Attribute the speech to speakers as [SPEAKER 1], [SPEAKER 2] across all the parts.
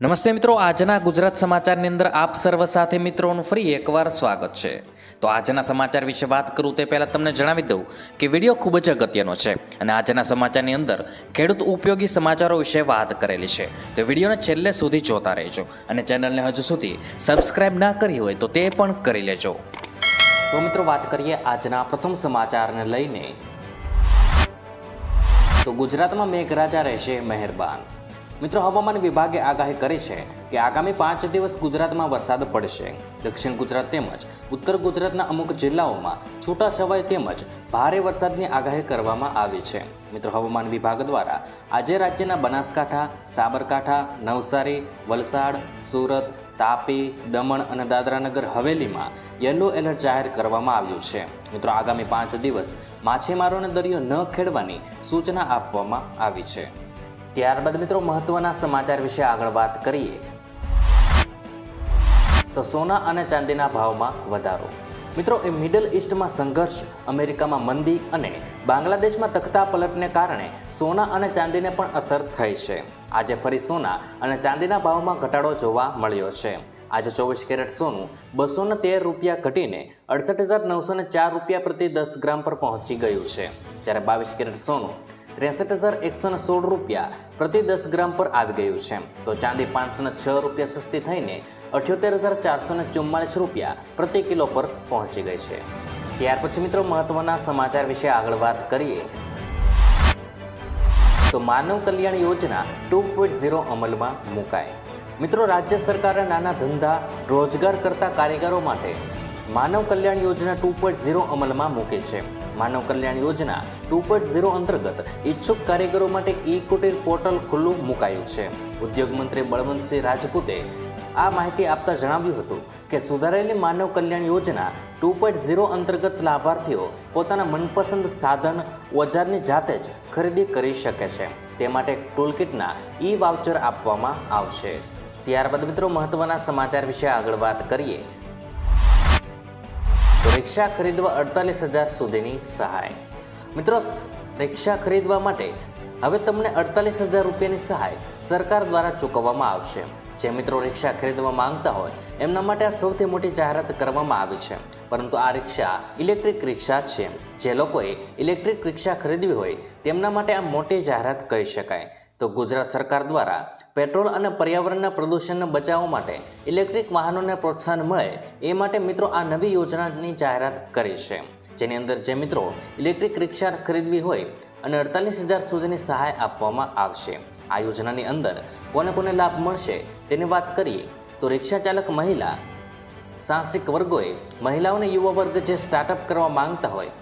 [SPEAKER 1] નમસ્તે મિત્રો, આજના ગુજરાત સમાચારની અંદર આપ સર્વ સાથે મિત્રોનું ફરી એકવાર સ્વાગત છે. તો આજના સમાચાર વિશે વાત કરું તે પહેલાં તમને જણાવી દઉં કે વીડિયો ખૂબ જ અગત્યનો છે અને આજના સમાચારની અંદર ખેડૂત ઉપયોગી સમાચારો વિશે વાત કરેલી છે. તો વિડીયોને છેલ્લે સુધી જોતા રહેજો અને ચેનલને હજુ સુધી સબસ્ક્રાઇબ ના કરી હોય તો તે પણ કરી લેજો. તો મિત્રો, વાત કરીએ આજના પ્રથમ સમાચારને લઈને. તો ગુજરાતમાં મેઘરાજા રહેશે મહેરબાન. મિત્રો, હવામાન વિભાગે આગાહી કરી છે કે આગામી પાંચ દિવસ ગુજરાતમાં વરસાદ પડશે. દક્ષિણ ગુજરાત તેમજ ઉત્તર ગુજરાતના અમુક જિલ્લાઓમાં છૂટાછવાય તેમજ ભારે વરસાદની આગાહી કરવામાં આવી છે. મિત્રો, હવામાન વિભાગ દ્વારા આજે રાજ્યના બનાસકાંઠા, સાબરકાંઠા, નવસારી, વલસાડ, સુરત, તાપી, દમણ અને દાદરાનગર હવેલીમાં યલો એલર્ટ જાહેર કરવામાં આવ્યું છે. મિત્રો, આગામી પાંચ દિવસ માછીમારોને દરિયો ન ખેડવાની સૂચના આપવામાં આવી છે. ત્યારબાદ મિત્રો મહત્વના સમાચાર વિશે આગળ વાત કરીએ. તો સોના અને ચાંદીના ભાવમાં વધારો. મિત્રો, એ મિડલ ઇસ્ટમાં સંઘર્ષ, અમેરિકામાં મંદી અને બાંગ્લાદેશમાં તખતા પલટને કારણે સોના અને ચાંદીને પણ અસર થઈ છે. આજે ફરી સોના અને ચાંદીના ભાવમાં ઘટાડો જોવા મળ્યો છે. આજે ચોવીસ કેરેટ સોનું બસો તેર રૂપિયા ઘટીને અડસઠ હજાર નવસો ચાર રૂપિયા પ્રતિ દસ ગ્રામ પર પહોંચી ગયું છે. જ્યારે બાવીસ કેરેટ સોનું ત્રેસઠ હજાર એકસો ને સોળ રૂપિયા પ્રતિ દસ ગ્રામ પર આવી ગયું છે. તો ચાંદી પાંચસો ને છ રૂપિયા સસ્તી થઈને અઠ્યોતેર હજાર ચારસો ને ચુમ્માલીસ રૂપિયા પ્રતિ કિલો પર પહોંચી ગઈ છે. ત્યાર પછી મિત્રો મહત્વના સમાચાર વિશે આગળ વાત કરીએ. તો માનવ કલ્યાણ યોજના ટુ પોઈન્ટ ઝીરો અમલમાં મુકાય મિત્રો રાજ્ય સરકારે નાના ધંધા રોજગાર કરતા કારીગરો માટે માનવ કલ્યાણ યોજના ટુ પોઈન્ટ ઝીરો અમલમાં મૂકી છે. માનવ કલ્યાણ યોજના ટુ પોઈન્ટ ઝીરો અંતર્ગત ઈચ્છુક કારીગરો માટે ઈ કુટીર પોર્ટલ ખુલ્લું મુકાયું છે. ઉદ્યોગ મંત્રી બળવંતસિંહ રાજપૂતે આ માહિતી આપતા જણાવ્યું હતું કે સુધારેલી માનવ કલ્યાણ યોજના ટુ પોઈન્ટ ઝીરો અંતર્ગત લાભાર્થીઓ પોતાના મનપસંદ સાધન, ઓજારની જાતે જ ખરીદી કરી શકે છે. તે માટે ટૂલકિટના ઈ વાઉચર આપવામાં આવશે. ત્યારબાદ મિત્રો મહત્વના સમાચાર વિશે આગળ વાત કરીએ. રિક્ષા ખરીદવા અડતાલીસ હજાર સુધીની સહાય. મિત્રો, રિક્ષા ખરીદવા માટે હવે તમને અડતાલીસ હજાર રૂપિયાની સહાય સરકાર દ્વારા ચૂકવવામાં આવશે. જે મિત્રો રિક્ષા ખરીદવા માંગતા હોય, એમના માટે આ સૌથી મોટી જાહેરાત કરવામાં આવી છે. પરંતુ આ રિક્ષા ઇલેક્ટ્રિક રિક્ષા છે. જે લોકોએ ઇલેક્ટ્રિક રિક્ષા ખરીદવી હોય, તેમના માટે આ મોટી જાહેરાત કહી શકાય. તો ગુજરાત સરકાર દ્વારા પેટ્રોલ અને પર્યાવરણના પ્રદૂષણને બચાવવા માટે ઇલેક્ટ્રિક વાહનોને પ્રોત્સાહન મળે એ માટે મિત્રો આ નવી યોજનાની જાહેરાત કરી છે. જેની અંદર જે મિત્રો ઇલેક્ટ્રિક રિક્ષા ખરીદવી હોય અને અડતાલીસ હજાર સુધીની સહાય આપવામાં આવશે. આ યોજનાની અંદર કોને કોને લાભ મળશે તેની વાત કરીએ તો રિક્ષા ચાલક મહિલા, સાહસિક વર્ગોએ મહિલાઓને યુવા વર્ગ જે સ્ટાર્ટઅપ કરવા માંગતા હોય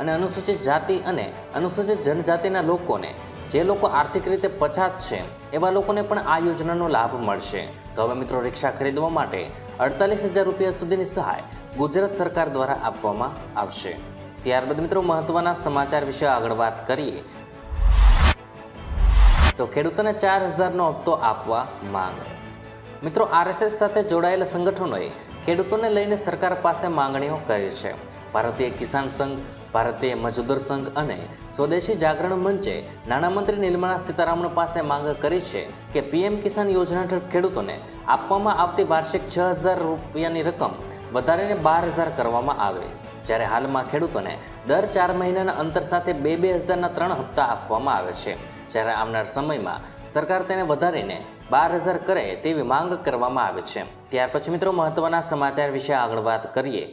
[SPEAKER 1] અને અનુસૂચિત જાતિ અને અનુસૂચિત જનજાતિના લોકોને જે લોકો આર્થિક રીતે પછાત છે, એવા લોકોને પણ આ યોજનાનો લાભ મળશે. તો હવે મિત્રો રિક્ષા ખરીદવા માટે અડતાલીસ હજાર રૂપિયા સુધીની સહાય ગુજરાત સરકાર દ્વારા આપવામાં આવશે. ત્યારબાદ મિત્રો મહત્વના સમાચાર વિશે આગળ વાત કરીએ. તો ખેડૂતોને ચાર હજારનો હપ્તો આપવા માંગ. મિત્રો આરએસએસ સાથે જોડાયેલા સંગઠનોએ ખેડૂતોને લઈને સરકાર પાસે માંગણીઓ કરી છે. ભારતીય કિસાન સંઘ ભારતીય મજદૂર સંઘ અને સ્વદેશી જાગરણ મંચે નાણામંત્રી નિર્મલા સીતારામન પાસે માંગ કરી છે કે પીએમ કિસાન યોજના હેઠળ ખેડૂતોને આપવામાં આવતી વાર્ષિક છ હજાર રૂપિયાની રકમ વધારીને બાર હજાર કરવામાં આવે. જ્યારે હાલમાં ખેડૂતોને દર ચાર મહિનાના અંતર સાથે બે બે હજારના ત્રણ હપ્તા આપવામાં આવે છે. જ્યારે આવનાર સમયમાં સરકાર તેને વધારીને બાર હજાર કરે તેવી માંગ કરવામાં આવે છે. ત્યાર પછી મિત્રો મહત્વના સમાચાર વિશે આગળ વાત કરીએ.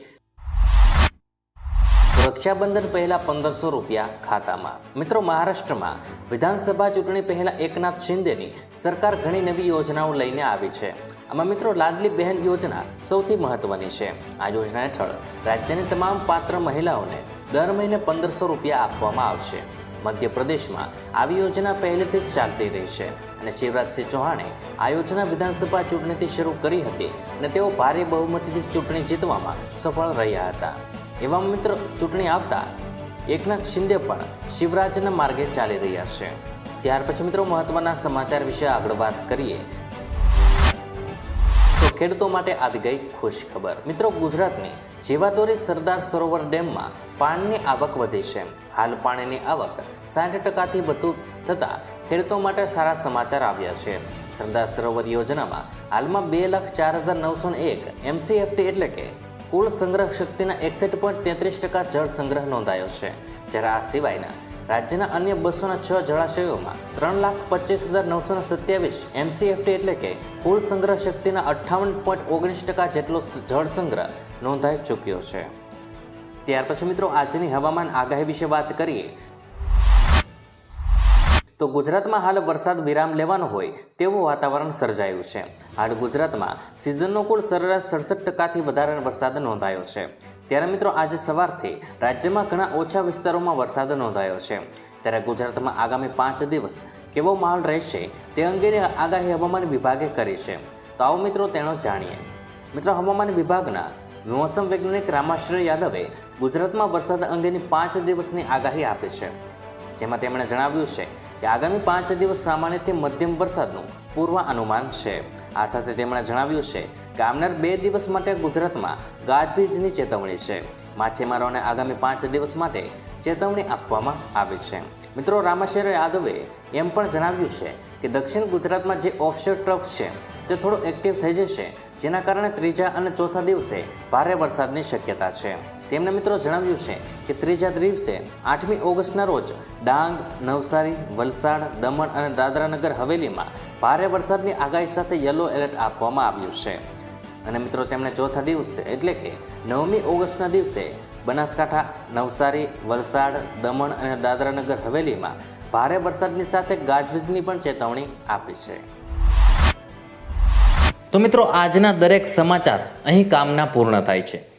[SPEAKER 1] રક્ષાબંધન પહેલા પંદરસો રૂપિયા ખાતામાં. મિત્રો, મહારાષ્ટ્રમાં વિધાનસભા ચૂંટણી પહેલા એકનાથ શિંદેની સરકાર ઘણી નવી યોજનાઓ લઈને આવી છે. આમાં મિત્રો, લાડલી બહેન યોજના સૌથી મહત્વની છે. આ યોજના હેઠળ રાજ્યની તમામ પાત્ર મહિલાઓને દર મહિને પંદરસો રૂપિયા આપવામાં આવશે. મધ્યપ્રદેશમાં આવી યોજના પહેલેથી જ ચાલતી રહી છે અને શિવરાજસિંહ ચૌહાણે આ યોજના વિધાનસભા ચૂંટણીથી શરૂ કરી હતી અને તેઓ ભારે બહુમતીથી ચૂંટણી જીતવામાં સફળ રહ્યા હતા. એવામાં મિત્રો ચૂંટણી આવતા એકનાથ શિંદે પણ શિવરાજના માર્ગે ચાલી રહ્યા છે. ત્યાર પછી મિત્રો મહત્વના સમાચાર વિશે આગળ વાત કરીએ. તો ખેડૂતો માટે આવી ગઈ ખુશ ખબર. મિત્રો ગુજરાતની જીવાદોરી સરદાર સરોવર ડેમમાં પાણીની આવક વધી છે. હાલ પાણીની આવક સાઠ ટકાથી વધુ થતાં ખેડૂતો માટે સારા સમાચાર આવ્યા છે. સરદાર સરોવર યોજનામાં હાલમાં બે લાખ ચાર હજાર નવસો એક એમસીએફટી એટલે કે કુલ સંગ્રહ શક્તિના એકસઠ પોઈન્ટ તેત્રીસ ટકા જળ સંગ્રહ નોંધાયો છે, જ્યારે આ સિવાયના રાજ્યના અન્ય બસોના છ જળાશયોમાં ત્રણ લાખ પચીસ હજાર નવસો સત્યાવીસ એમસીએફટી એટલે કે કુલ સંગ્રહ શક્તિના અઠ્ઠાવન પોઈન્ટ ઓગણીસ ટકા જેટલો જળ સંગ્રહ નોંધાઈ ચૂક્યો છે. ત્યાર પછી મિત્રો, આજની હવામાન આગાહી વિશે વાત કરીએ તો ગુજરાતમાં હાલ વરસાદ વિરામ લેવાનો હોય તેવું વાતાવરણ સર્જાયું છે. હાલ ગુજરાતમાં સિઝનનો કુલ સરેરાશ સડસઠ ટકાથી વધારે વરસાદ નોંધાયો છે. ત્યારે મિત્રો આજે સવારથી રાજ્યમાં ઘણા ઓછા વિસ્તારોમાં વરસાદ નોંધાયો છે. ત્યારે ગુજરાતમાં આગામી પાંચ દિવસ કેવો માહોલ રહેશે તે અંગેની આગાહી હવામાન વિભાગે કરી છે. તો આવો મિત્રો તેનો જાણીએ. મિત્રો હવામાન વિભાગના મોસમ વૈજ્ઞાનિક રામાશ્રય યાદવે ગુજરાતમાં વરસાદ અંગેની પાંચ દિવસની આગાહી આપી છે. જેમાં તેમણે જણાવ્યું છે કે આગામી પાંચ દિવસ સામાન્યથી મધ્યમ વરસાદનું પૂર્વ અનુમાન છે. આ સાથે તેમણે જણાવ્યું છે કે આવનાર બે દિવસ માટે ગુજરાતમાં ગાજવીજની ચેતવણી છે. માછીમારોને આગામી પાંચ દિવસ માટે ચેતવણી આપવામાં આવી છે. મિત્રો રામાશેર યાદવે એમ પણ જણાવ્યું છે કે દક્ષિણ ગુજરાતમાં જે ઓફશોર ટ્રફ છે, તે થોડો એક્ટિવ થઈ જશે, જેના કારણે ત્રીજા અને ચોથા દિવસે ભારે વરસાદની શક્યતા છે. તેમણે મિત્રો જણાવ્યું છે કે ત્રીજા દિવસે આઠમી ઓગસ્ટના રોજ ડાંગ, નવસારી, વલસાડ, દમણ અને દાદરાનગર હવેલીમાં ભારે વરસાદની આગાહી સાથે યલો એલર્ટ આપવામાં આવ્યું છે. અને મિત્રો, તેમણે ચોથા દિવસે એટલે કે નવમી ઓગસ્ટના દિવસે બનાસકાંઠા, નવસારી, વલસાડ, દમણ અને દાદરાનગર હવેલીમાં ભારે વરસાદની સાથે ગાજવીજની પણ ચેતવણી આપી છે. તો મિત્રો, આજના દરેક સમાચાર અહીં કામના પૂર્ણ થાય છે.